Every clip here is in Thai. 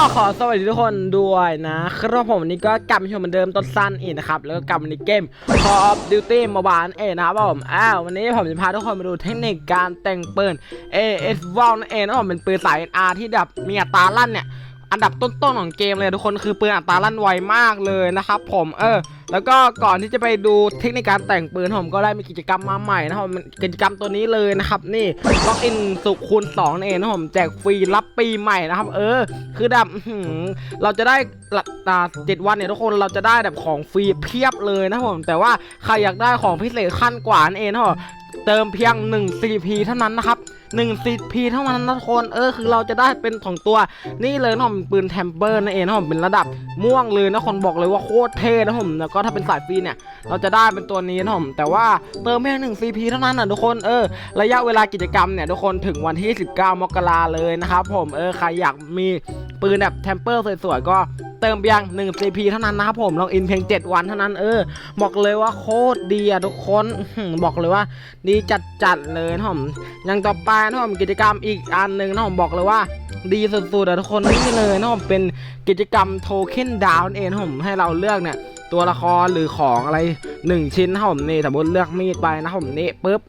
ขอสวัสดีทุกคนด้วยนะครับผมวันนี้ก็กลับมาชมเหมือนเดิมต้นสั้นอีกนะครับ แล้วก็กลับมาในเกม Call of Duty Mobile เองนะครับผมอ้าววันนี้ผมจะพาทุกคนมาดูเทคนิคการแต่งปืน AS v o l นั่นเองนะผมเป็นปืนสาย R ที่แบบมีอัตราลั่นเนี่ย อันดับต้นๆของเกมเลยทุกคนคือปืนอัตราลั่นไวมากเลยนะครับผมเออ แล้วก็ก่อนที่จะไปดูเทคนิคการแต่งปืนผมก็ได้มีกิจกรรมมาใหม่นะครับกิจกรรมตัวนี้เลยนะครับนี่ล็อกอินสุคูณ2นั่นเองนะผมแจกฟรีรับปีใหม่นะครับ เออ คือแบบเราจะได้ละอ่าเจ็ดวันเนี่ยทุกคนเราจะได้แบบของฟรีเพียบเลยนะผมแต่ว่าใครอยากได้ของพิเศษขั้นกว่านั่นเองนะครับเติมเพียง 1 CP เท่านั้นนะครับ 1 CP เท่านั้นนะทุกคนเออคือเราจะได้เป็นของตัวนี่เลยนะผมปืนแทมเปอร์นั่นเองนะผมเป็นระดับม่วงเลยนะคนบอกเลยว่าโคตรเท่นะผมแล้วก็ถ้าเป็นสายฟรีเนี่ย เราจะได้เป็นตัวนี้นะผมแต่ว่าเติมแค่หนึ่ง CP เท่านั้นนะทุกคนเออระยะเวลากิจกรรมเนี่ยทุกคนถึงวันที่ 19 มกราเลยนะครับผมเออใครอยากมีปืนแบบแทมเปอร์สวยๆก็ เติมเพียง1 CP เท่านั้นนะครับผมลองอินเพียง 7 วันเท่านั้นเออบอกเลยว่าโคตรดีอะทุกคนบอกเลยว่าดีจัดๆเลยนะผมย่างต่อไปนะผมกิจกรรมอีกอันหนึ่งนะผมบอกเลยว่าดีสุดๆอะทุกคนนี่เลยนะผมเป็นกิจกรรมโทเค็นดาวน์เองผมให้เราเลือกเนี่ยตัวละครหรือของอะไร 1 ชิ้นนะผมนี่สมมติเลือกมีดไปนะผมนี่ปุ๊บ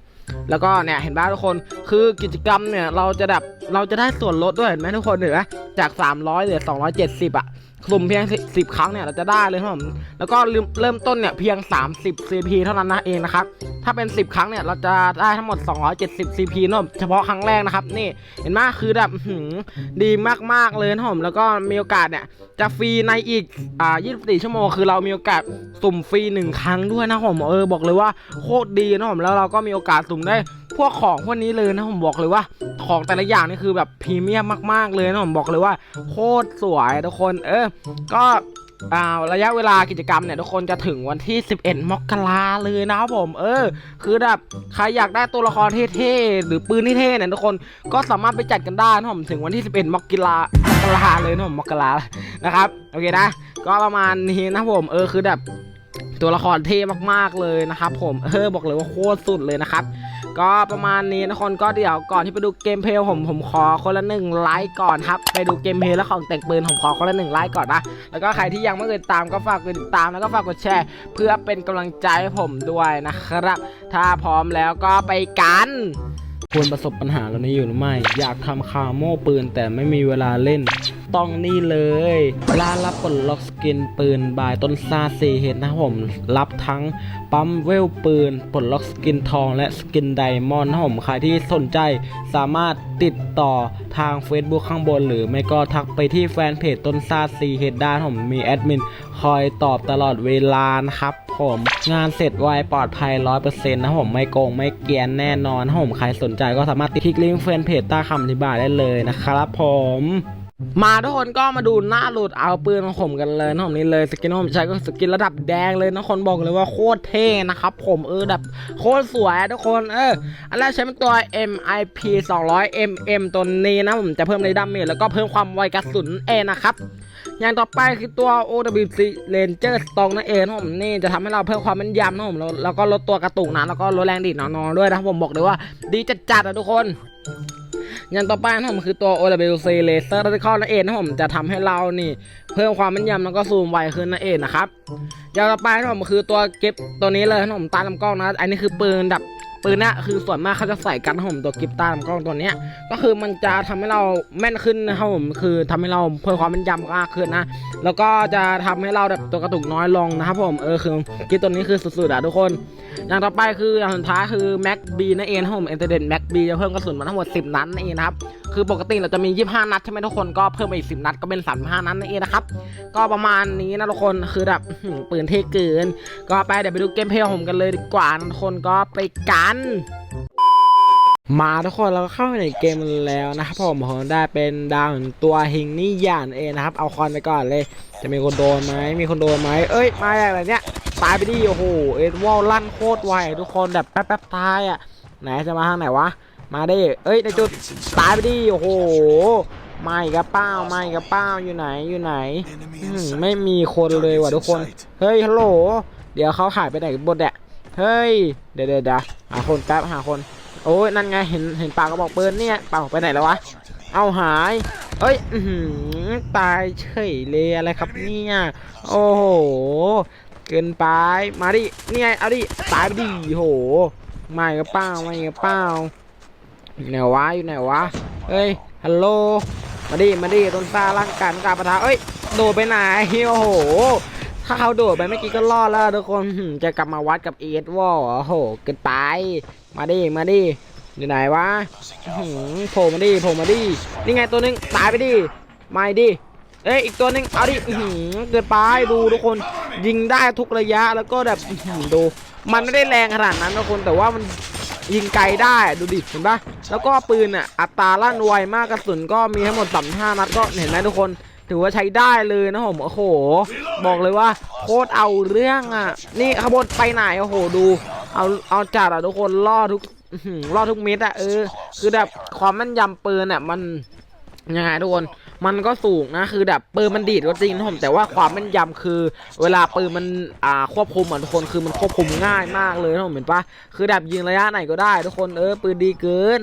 แล้วก็เนี่ยเห็นป่ะทุกคนคือกิจกรรมเนี่ยเราจะแบบเราจะได้ส่วนลดด้วยเห็นไหมทุกคนเห็นไหมจาก 300เหลือ270อะ สุ่มเพียง 10 ครั้งเนี่ยเราจะได้เลยครับผมแล้วก็เริ่มต้นเนี่ยเพียง 30 CP เท่านั้นนะเองนะครับถ้าเป็น 10 ครั้งเนี่ยเราจะได้ทั้งหมด 270 CP นะผมเฉพาะครั้งแรกนะครับนี่เห็นไหมคือแบบดีมากๆเลยนะผมแล้วก็มีโอกาสเนี่ยจะฟรีในอีกอ่า24 ชั่วโมงคือเรามีโอกาสสุ่มฟรีหนึ่งครั้งด้วยนะผมเออบอกเลยว่าโคตรดีนะผมแล้วเราก็มีโอกาสสุ่มได้ วกของพวกนี้เลยนะผมบอกเลยว่า ของแต่ละอย่างนี่คือแบบพรีเมียมมากๆเลยนะผมบอกเลยว่า โคตรสวยทุกคน เออ ก็อ่าระยะเวลากิจกรรมเนี่ยทุกคนจะถึงวันที่ 11 มกราเลยนะครับผม เออ คือแบบใครอยากได้ตัวละครเท่ๆ หรือปืนที่เท่เนี่ยทุกคนก็สามารถไปจัดกันได้นะครับผมถึงวันที่ 11 มกรามกราเลยนะผมมกรานะครับโอเคนะ ก็ประมาณนี้นะผมเออคือแบบตัวละครเท่มากๆเลยนะครับผมเออบอกเลยว่าโคตรสุดเลยนะครับ ก็ประมาณนี้นะคนก็เดี๋ยวก่อนที่ไปดูเกมเพลย์ผมผมขอคนละหนึ่งไลค์ก่อนครับ ไปดูเกมเพลย์และของแต่งปืนผมขอคนละหนึ่งไลค์ก่อนนะแล้วก็ใครที่ยังไม่เคยตามก็ฝากกดติดตามแล้วก็ฝากกดแชร์ เพื่อเป็นกำลังใจให้ผมด้วยนะครับ ถ้าพร้อมแล้วก็ไปกันควรประสบปัญหาแล้วนี้อยู่หรือไม่ อยากทำคาโม่ปืนแต่ไม่มีเวลาเล่น ต้องนี่เลยร้านรับปลดล็อกสกินปืนบายต้นซาซีเห็นนะผมรับทั้งปั๊มเวลปืนปลดล็อกสกินทองและสกินไดมอนด์นะผมใครที่สนใจสามารถติดต่อทาง Facebook ข้างบน หรือไม่ก็ทักไปที่แฟนเพจต้นซาซีเฮดด้านผมมีแอดมินคอยตอบตลอดเวลานะครับผมงานเสร็จไวปลอดภัย 100%นะครับผมไม่โกงไม่เกียนแน่นอนผมใครสนใจก็สามารถติดคลิกลิงก์แฟนเพจใต้คำอธิบายได้เลยนะครับผม มาทุกคนก็มาดูหน้าหลุดเอาปืนของผมกันเลยนะผมนี่เลยสกินผมใช้ก็สกินระดับแดงเลยนะคนบอกเลยว่าโคตรเท่นะครับผมเออแบบโคตรสวยทุกคนเอออันแรกใช้เป็นตัว MIP 200 mm ตัวนี้นะผมจะเพิ่มในดาเมจแล้วก็เพิ่มความไวกระสุนเองนะครับอย่างต่อไปคือตัว OWC Ranger Strong นั่นเองนะผมนี่จะทำให้เราเพิ่มความแม่นยำนะผมแล้วก็ลดตัวกระตุกนะแล้วก็ลดแรงดีดนอนๆด้วยนะผมบอกเลยว่า ดีจัดๆอะทุกคน ยันต่อไปนะผมคือตัว OWC Laser Reticle นั่นเองนะผมจะทำให้เรานี่ เพิ่มความแม่นยำแล้วก็ซูมไวขึ้นนั่นเองนะครับยันต่อไปนะผมคือตัวเก็บตัวนี้เลยนะผมต้ลำกล้องนะ อันนี้คือปืนแบบ ปืนเนี่ยคือส่วนมากเขาจะใส่กันนะผมตัวกิฟตาลำกล้องตัวเนี้ย ก็คือมันจะทำให้เราแม่นขึ้นนะครับผมคือทำให้เราเพิ่มความแม่นยำมากขึ้นนะ แล้วก็จะทำให้เราแบบตัวกระตุกน้อยลงนะครับผมเออคือกิฟตัวนี้คือสุดๆอะทุกคน อย่างต่อไปคืออย่างสุดท้ายคือแม็กบีนั่นเองนครับผมเอ็นเตอร์เดนแม็กบีจะเพิ่มกระสุนมาทั้งหมด 10 นัดนั่นเองนะครับ คือปกติเราจะมี 25 นัดใช่ไหมทุกคนก็เพิ่มไปอีก 10 นัดก็เป็น 35 นัดนั่นเองนะครับ ก็ประมาณนี้นะทุกคนคือแบบปืนเท่เกิน ก็ไปเดี๋ยวไปดูเกมเพลย์ของผมกันเลยดีกว่านะทุกคนก็ไปกันมาทุกคนเราก็เข้าไปในเกมแล้วนะครับผมผมได้เป็นดาวตัวฮิงนี่ย่านเองนะครับ เอาคอนไปก่อนเลย จะมีคนโดนไหมมีคนโดนไหมเอ้ยมาอะไรเนี้ยตายไปดิโอ้โหเอ็ดวอลลั่นโคตรไวทุกคนแบบแป๊บแป๊บๆตายอะไหนจะมาทางไหนวะ มาดิเอ้ยในจุดตายไปดิโอ้โหไม่กระเป้าไม่กระเป้าอยู่ไหนอยู่ไหนไม่มีคนเลยว่ะทุกคน เฮ้ยฮัลโหล เดี๋ยวเขาหายไปไหนบนแดะเฮ้ยเดี๋ยวเดี๋ยวหาคนแป๊บหาคน โอ้ยนั่นไงเห็นเห็นปากกระบอกปืนเนี่ยปากไปไหนแล้ววะเอาหายเอ้ยอืตายเฉยเลยอะไรครับเนี่ยโอ้โหเกินไปมาดินี่ไงเอาดิตายไปดิโหไม่กระเป้าไม่กระเป้า อยู่ไหนวะอยู่ไหนวะเฮ้ยฮัลโหลมาดิมาดิต้นซาร่างกายกาปะทะเอ้ยโดดไปไหนโอ้โห ถ้าเขาโดดไปเมื่อกี้ก็รอดแล้วทุกคนจะกลับมาวัดกับเอสวอลโอ้โหเกินไปมาดิมาดิอยู่ไหนวะโผล่มาดิโผล่มาดินี่ไงตัวหนึงตายไปดิมาดิเอ้ยอีกตัวหนึงเอาดิเกินไปดูทุกคนยิงได้ทุกระยะแล้วก็แบบดูมันไม่ได้แรงขนาดนั้นทุกคนแต่ว่ามัน ยิงไกลได้ดูดิเห็นปะแล้วก็ปืนอะอัตราลั่นไวมากกระสุนก็มีทั้งหมดสามห้านัดก็เห็นไหมทุกคนถือว่าใช้ได้เลยนะผมโอ้โห บอกเลยว่าโคตรเอาเรื่องอะ นี่ขบวนไปไหนโอ้โหดู เอาเอาจัดอะทุกคนล่อทุกล่อทุกเม็ดอะเออ คือแบบความแม่นยำปืนอะมันยังไงทุกคน มันก็สูงนะคือแบบปืนมันดีดก็จริงนะผมแต่ว่าความแม่นยำคือ เวลาปืนมันอ่าควบคุมอะทุกคนคือมันควบคุมง่ายมากเลยนะผมเห็นปะคือแบบยิงระยะไหนก็ได้ ทุกคนเออปืนดีเกิน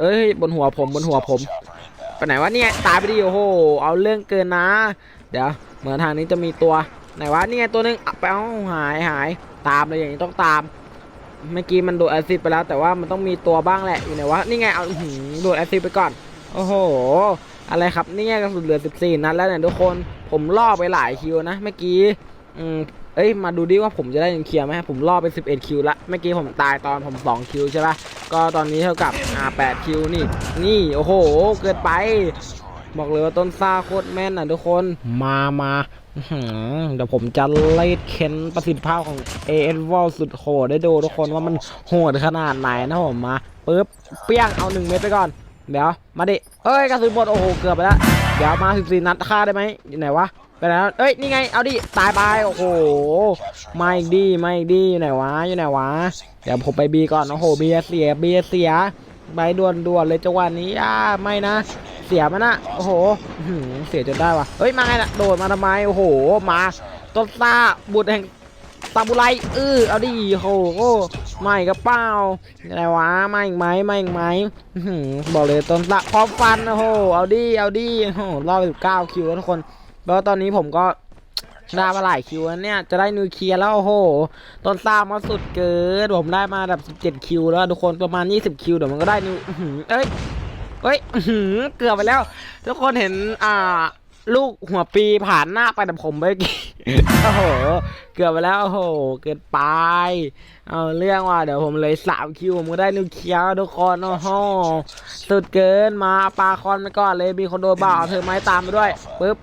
เอ้ยบนหัวผมบนหัวผมไปไหนวะเนี่ยตายไปดิโอ้โหเอาเรื่องเกินนะ เดี๋ยวเหมือนทางนี้จะมีตัวไหนวะนี่ไงตัวหนึงอะไปเอาหายหายตามเลยอย่างนี้ต้องตามเมื่อกี้มันโดดแอซิดไปแล้วแต่ว่ามันต้องมีตัวบ้างแหละอยู่ไหนวะนี่ไงเอาโดดแอซิดไปก่อน โอ้โห อะไรครับเนี่ยกระสุนเหลือ 14 นัดแล้วเนี่ยทุกคนผมล่อไปหลายคิวนะเมื่อกี้อืมเอ้ยมาดูดิว่าผมจะได้ยังเคลียร์ไหมผมล่อไป 11 คิวละเมื่อกี้ผมตายตอนผม 2 คิวใช่ปะก็ตอนนี้เท่ากับอ่า8คิวนี่ นี่โอ้โห เกินไป บอกเลยว่าต้นซ่าโคตรแม่นอะทุกคนมามาเดี๋ยวผมจะไล่เค้นประสิทธิภาพของ a n v o l สุดโหดได้ดูทุกคนว่ามันโหดขนาดไหนนะผมมาปึ๊บเปี้ยงเอาหนึ่งเม็ดไปก่อน เดี๋ยว มาดิเอ้ยกระสุนหมดโอ้โหเกือบไปแล้วเดี๋ยวมา14นัดฆ่าได้ไหมอยู่ไหนวะไปแล้วเอ้ยนี่ไงเอาดิตายไปโอ้โหมาอีกดีมาอีกดีอยู่ไหนวะอยู่ไหนวะเดี๋ยวผมไปบีก่อนโอ้โหเบียเสียเบียเสียใบด่วนด่วนเลยจังหวะนี้อ่าไม่นะ เสียมันนะโอ้โหเสียจนได้วะเฮ้ยมาไงน่ะโดดมาทำไมโอ้โหมาต้นซาบุตรแห่งซาบุไรเออเอาดิโอ้โห ไม่กระเป้าอะไรวะไม่อีกไหมไม่อีกไหมบอกเลยต้นซาพร้อมฟันโอ้โหเอาดิเอาดิโอ้โหรอบสิบเก้าคิวแล้วทุกคนแล้วตอนนี้ผมก็ได้มาหลายคิวแล้วเนี่ยจะได้นิวเคลียร์แล้วโอ้โหต้นซ่ามาสุดเกินผมได้มาแบบ17คิวแล้วทุกคนประมาณ20คิวเดี๋ยวมันก็ได้นิวเอ้ยเอ้ยเกือบไปแล้ว ทุกคนเห็นอ่า ลูกหัวปีผ่านหน้าไปแต่ผมเมื่อกี้โอ้โห เกือบไปแล้วโอ้โห เกินไป เอาเรื่องว่าเดี๋ยวผมเลยสามคิวผมก็ได้นิวเคลียร์แล้วทุกคนโอ้โห สุดเกินมาปาคอนไปก่อนเลยมีคนโดนบ่าเธอไม้ตามไปด้วยปึ๊บ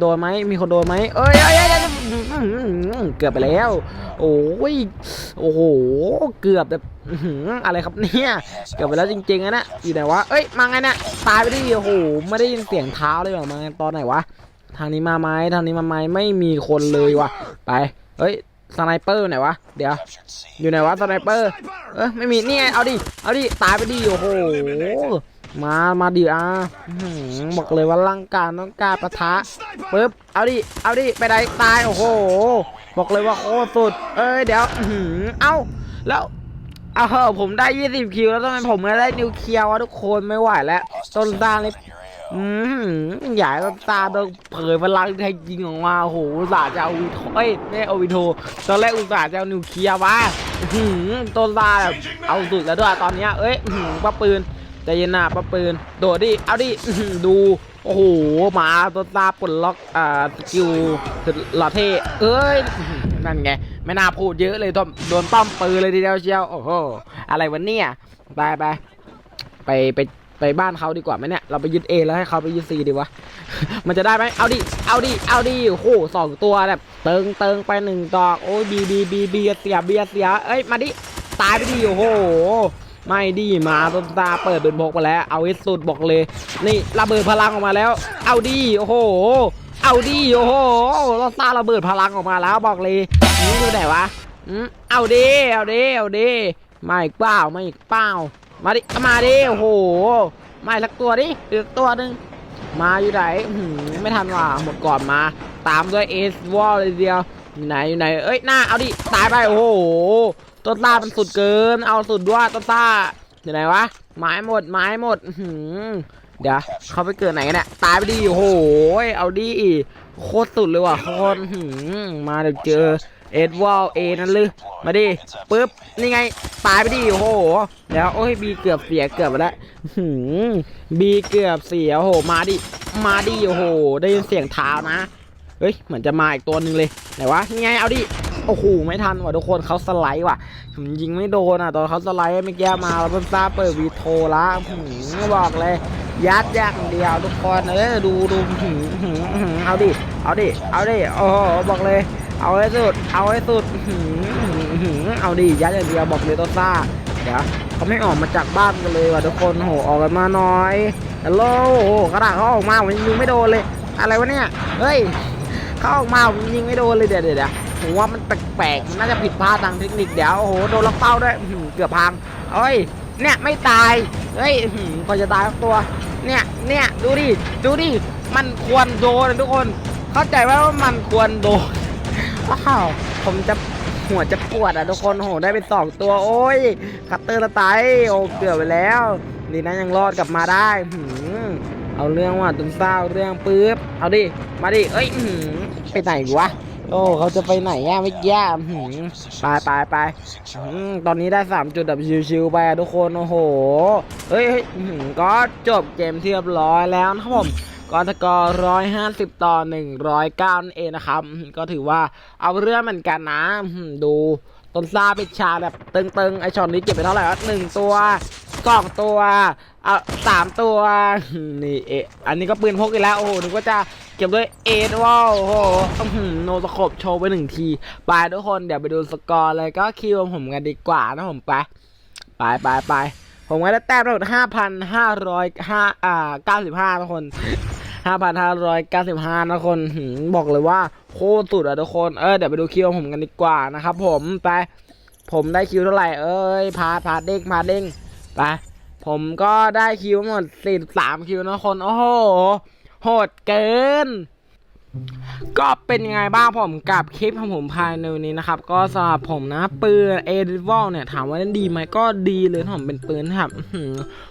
โดนไหมมีคนโดนไหมเอยเอ้ยเอ้ยเอ้ยเกือบไปแล้ว โอ้ย โอ้โห เกือบแบบอะไรครับเนี่ย เกือบไปแล้วจริงๆอะนะอยู่ไหนวะ เอ้ย มาไงเนี่ย ตายไปดิโอ้โห ไม่ได้ยินเสียงเท้าเลยหรอมาไงตอนไหนวะ ทางนี้มาไหมทางนี้มาไหมไม่มีคนเลยวะไปเฮ้ย สไนเปอร์ไหนวะ เดี๋ยว อยู่ไหนวะ สไนเปอร์ เอ้ย ไม่มี นี่ไง เอาดิ เอาดิ ตายไปดิ โอ้โห มา มาดิอะบอกเลยว่าร่างกายต้องการปะทะปึ๊บ เอาดิ เอาดิ ไปไหนตาย โอ้โห บอกเลยว่าโคตรสุด เอ้ยเดี๋ยวอื้อหือเอ้า แล้วเอาเหอะผมได้ 20 คิวแล้วทำไมผมไม่ได้นิวเคลียร์วะทุกคนไม่ไหวแล้วต้นตาเลยอืมใหญ่ต้นตาโดนเผยพลังไทยยิงออกมาโอ้โหอุตส่าห์จะเอาวีโทเอ้ยไม่เอาวีโทตอนแรกอุตส่าห์จะเอานิวเคลียร์วะอื้อหือต้นตาแบบเอาสุดแล้วด้วยตอนเนี้ยเอ้ยหือป้าปืนใจเย็นนะป้าปืนโดดดิเอาดิดูโอ้โหมาตัวตาปลดล็อกอ่าสกิลสุดหล่อเท่เอ้ยนั่นไงไม่น่าพูดเยอะเลยโดนโดนป้อมปืนเลยทีเดียวเชียวโอ้โหอะไรวะเนี่ยไปไปไปไปไปบ้านเขาดีกว่าไหมเนี่ยเราไปยึดเอแล้วให้เขาไปยึดซีดีวะ มันจะได้ไหมเอาดิ เอาดิ เอาดิโอ้โหสองตัวแบบเติงเติงไปหนึ่งดอก โอ้ยบีบีบีบีเสียเบียเสีย เอ้ย มาดิ ตายไปดิ โอ้โห ไม่ดีมาต้นตาเปิดเป็นบกไปแล้ว เอาให้สุดบอกเลย นี่ระเบิดพลังออกมาแล้ว เอาดิโอ้โห เอาดิโอ้โหต้นตาระเบิดพลังออกมาแล้วบอกเลยนี่อยู่ไหนวะอืมเอาดิเอาดิเอาดิมาอีกเปล่ามาอีกเปล่ามาดิมาดิโอ้โหมาสักตัวดิอีกสักตัวหนึ่งมาอยู่ไหนหืไม่ทันว่ะหมดก่อนมา ตามด้วยเอสวอลเลยเดียวอยู่ไหนอยู่ไหนเอ้ยหน้าเอาดิตายไปโอ้โห ต้นตามันสุดเกิน เอาสุดด้วยต้นตาอยู่ไหนวะไม้หมดไม้หมดหือเดี๋ยวเขาไปเกิดไหนกันเนี่ยตายไปดิโอ้โหเอาดิโคตรสุดเลยว่ะคนหือมาเดี๋ยวเจอเอ็ดวอลเอนั่นเลยมาดิปึ๊บนี่ไงตายไปดิโอ้โหเดี๋ยวโอ้ยบีเกือบเสียเกือบแล้วหือบีเกือบเสียโอ้โหมาดิมาดิโอ้โหได้ยินเสียงเท้านะเฮ้ยเหมือนจะมาอีกตัวหนึ่งเลยไหนวะนี่ไงเอาดิ โอ้โหไม่ทันว่ะทุกคนเขาสไลด์ว่ะผมยิงไม่โดนอะตอนเขาสไลด์เมื่อกี้มาแล้วเพิ่งทราบเปิดวีโทละหืมบอกเลย ยัดอย่างเดียวทุกคนเออดูดูหืมหืมหืมเอาดิเอาดิเอาดิโอ้บอกเลย เอาให้สุด เอาให้สุดหืมหืมเอาดิยัดอย่างเดียวบอกเลยตัวซ่าเดี๋ยวเขาไม่ออกมาจากบ้านกันเลยว่ะทุกคนโหออกกันมาหน่อยฮัลโหลโอ้โหกระดาษเขาออกมาผมยิงไม่โดนเลย อะไรวะเนี่ยเฮ้ยเขาออกมาผมยิงไม่โดนเลยเดี๋ยวเดี๋ยว ผมว่ามันแปลกๆมันน่าจะผิดพลาดทางเทคนิคเดี๋ยวโอ้โหโดนล็อกเป้าด้วยเกือบพังเอ้ยเนี่ยไม่ตายเฮ้ยพอจะตายตัว เนี่ยเนี่ยดูดิดูดิมันควรโดนทุกคน เข้าใจไหมว่ามันควรโดนว้าวผมจะหัวจะปวดอะทุกคนโอ้โหได้ไปสองตัวโอ้ยคัตเตอร์ละไตโอ้เกือบไปแล้วดีนะยังรอดกลับมาได้หืเอาเรื่องว่ะตุนเศร้าเรื่องปุ๊บเอาดิมาดิเอ้ยไปไหนวะ โอ้เขาจะไปไหนอะไม่แย่อื้อหือไปไปไปตอนนี้ได้3จุดแบบชิวๆไปทุกคนโอ้โหเฮ้ยก็จบเกมที่เรียบร้อยแล้วนะครับผมก็สกอร์ร้อยห้าสิบต่อหนึ่งร้อยเก้านั่นเองนะครับ ก็ถือว่าเอาเรื่องเหมือนกันนะดูต้นซาปิดชาแบบตึงๆ ไอช็อตนี้เก็บไปเท่าไหร่วะหนึ่งตัว สองตัวเอาสามตัว นี่เออันนี้ก็ปืนพกอีกแล้ว โอ้โหนึกว่าจะเก็บด้วยเอ็ดว้าวโอ้โหโนตะขบโชว์ไปหนึ่งที ไปทุกคน เดี๋ยวไปดูสกอร์เลยก็คิวผมกันดีกว่านะผมไป ไปไปไปผมก็ได้แต้มทั้งหมดห้าพันห้าร้อยห้าอ่าเก้าสิบห้าทุกคนห้าพันห้าร้อยเก้าสิบห้านะคนบอกเลยว่าโคตรสุดอะทุกคน เออเดี๋ยวไปดูคิวผมกันดีกว่านะครับผมไป ผมได้คิวเท่าไหร่ เอ้ยพาพาเด้งพาเด้ง ไปผมก็ได้คิวหมด 43 คิวนะคน โอ้โห โหดเกิน ก็เป็นยังไงบ้างผมกับคลิปของผมภายในวันนี้นะครับ ก็สำหรับผมนะ ปืนเอดิวอลเนี่ย ถามว่าเล่นดีไหมก็ดีเลยนผมเป็นปืนที่แบ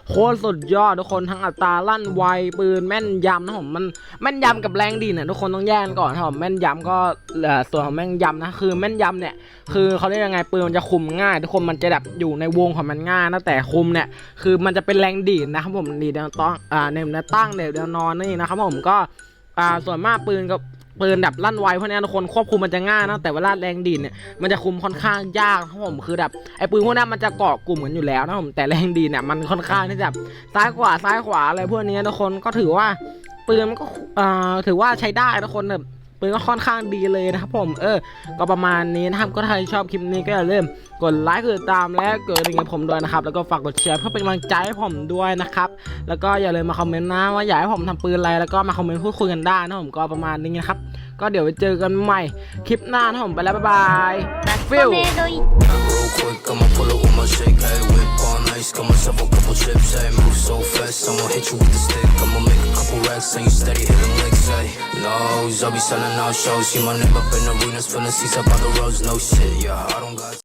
โคตรสุดยอดทุกคนทั้งอัตราลั่นไวปืนแม่นยำนะผมมันแม่นยำกับแรงดีเนี่ยทุกคนต้องแยกกันก่อนผมแม่นยำก็ส่วนของแม่นยำนะคือแม่นยำเนี่ย คือเขาเรียกยังไงปืนมันจะคุมง่าย ทุกคนมันจะแบบอยู่ในวงของมันง่ายนะแต่คุมเนี่ยคือมันจะเป็นแรงดีนะครับผมดีดแนวตั้งอ่าในแนวตั้งเดี๋ยวแนวนอนนี่นะครับผมก็ อ่าส่วนมากปืนกับปืนแบบลั่นไวพวกเนี้ทุกคนควบคุมมันจะง่ายนะแต่เวลาแรงดินเนี่ยมันจะคุมค่อนข้างยากนะครับผมคือแบบไอ้ปืนพวกนั้นมันจะเกาะกลุ่มกันอยู่แล้วนะผมแต่แรงดินเนี่ยมันค่อนข้างที่จะซ้ายขวาซ้ายขวาอะไรพวกนี้ทุกคนก็ถือว่าปืนมันก็อ่าถือว่าใช้ได้ทุกคนแบบ ปืนก็ค่อนข้างดีเลยนะครับผมเออ ก็ประมาณนี้นะครับก็ถ้าใครชอบคลิปนี้ก็อย่าลืมกดไลค์กดติดตามและกดกระดิ่งให้ผมด้วยนะครับแล้วก็ฝากกดแชร์เพื่อเป็นกำลังใจให้ผมด้วยนะครับแล้วก็อย่าลืมมาคอมเมนต์นะว่าอยากให้ผมทำปืนอะไรแล้วก็มาคอมเมนต์พูดคุยกันได้นะผมก็ประมาณนี้นะครับก็เดี๋ยวไปเจอกันใหม่คลิปหน้านะผมไปแล้วบ๊ายบายแบ็คฟิล quick, I'ma pull up with my shake. Hey, whip on ice, got myself a couple chips. Hey, move so fast, I'ma hit you with the stick. I'ma make a couple racks, and you steady hitting licks. Hey, no, I'll be selling out shows. See my name up in arenas, filling seats up by the roads. No shit, yeah, I don't got.